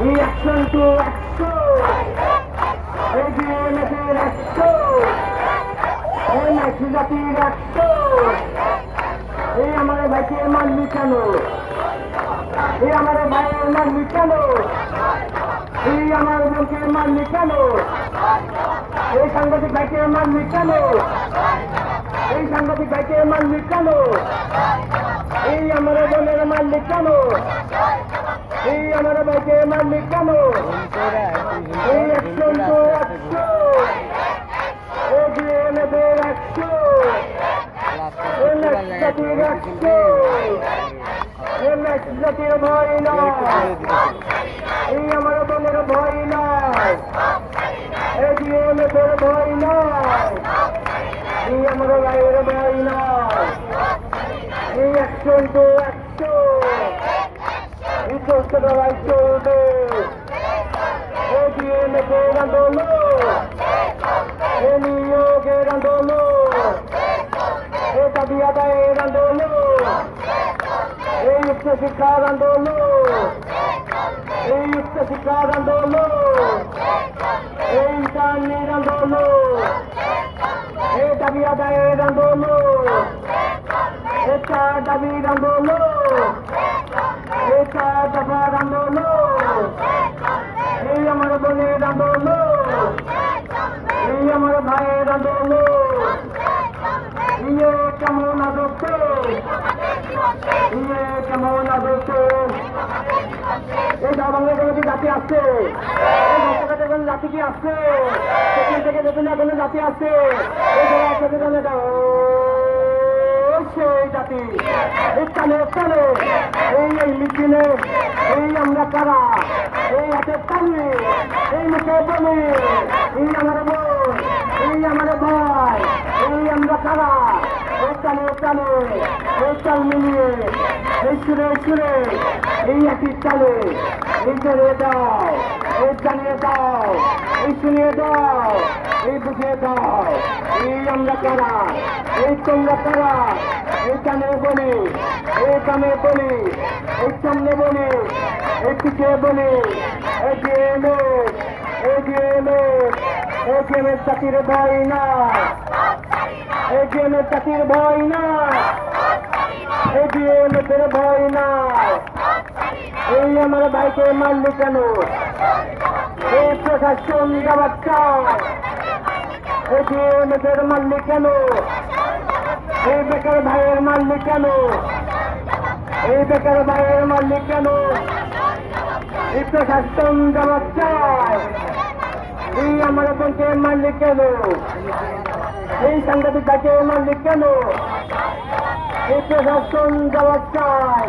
এই action to action এই বিএনএফের action এই নাকি জাতির অ্যাকশন এই আমার ভাইকে মানলি কেন? এই আমার ভাইয়ের মানলি কেন এই আমার বোনকে মানলি কেন এই সাংবাদিক ভাইকে মানলি কেন? এই সাংবাদিক ভাইকে মানলি কেন? এই আমার বোনের মানলি কেন? এই আমার ভাইকে মানলি কেন? এই অ্যাকশন তো অ্যাকশন এই বিএনএফের অ্যাকশন এই জাতির অ্যাকশন এই জাতির ভয় নয় এই আমার বোনের ভয় নয় এই বিএনএফের ভয় নয় এই আমার ভাইয়ের ভয় তো অ্যাকশন এই চলছে লড়াই চলবে এই বিএনএফের আন্দোলন এই নিয়োগের আন্দোলন এই দাবি আদায়ের আন্দোলন এই উচ্চ শিক্ষার আন্দোলন এই উচ্চ শিক্ষার আন্দোলন এই চাকরির আন্দোলন এই দাবি আদায়ের আন্দোলন এই চার দাবির আন্দোলন এই এই আমার বোনের আন্দোলন। এই আমার ভাইয়ের আন্দোলন। ইয়ে কেমন আদর্শ? ইয়ে কেমন আদর্শ? এই বাংলাদেশের কি জাতি আছে এই জাতি কি আছে সেখান থেকে নতুন কোনো জাতি আছে এই যারা ও, সেই জাতি। এই কানে কানে এই এই মিছিলে এই আমরা কারা? এই হাতে কানে এই মুখে বলে এই আমার বোন এই আমার ভাই এই আমরা কারা? এই কানে কানে এই চাল মিলিয়ে এই সুরে সুরে এই একই চালে এই জড়িয়ে দাও এই জানিয়ে দাও এই শুনিয়ে দাও। এই বুঝিয়ে দাও। এই আমরা কারা, এই তোমরা কারা, এই কানে বলি এই কানে বলি এই সামনে বলি এই পিছিয়ে বলি এই ডিএমএ এই ডিএমএ এই চাকরির ভয় না, এই চাকরির ভয় না ভয় না, এই আমার ভাইকে মারলি কেন? এই প্রশাসন যাওয়ার চায় ডিএমএ মারলি কেন? এই বেকার ভাইয়ের মারলি কেন? এই বেকার ভাইয়ের মারলি কেন? এই প্রশাসন জবাব চায় এই আমার বোনকে মারলি কেন? এই সাংবাদিক ভাইকে মারলি কেন? এই প্রশাসন জবাব চায়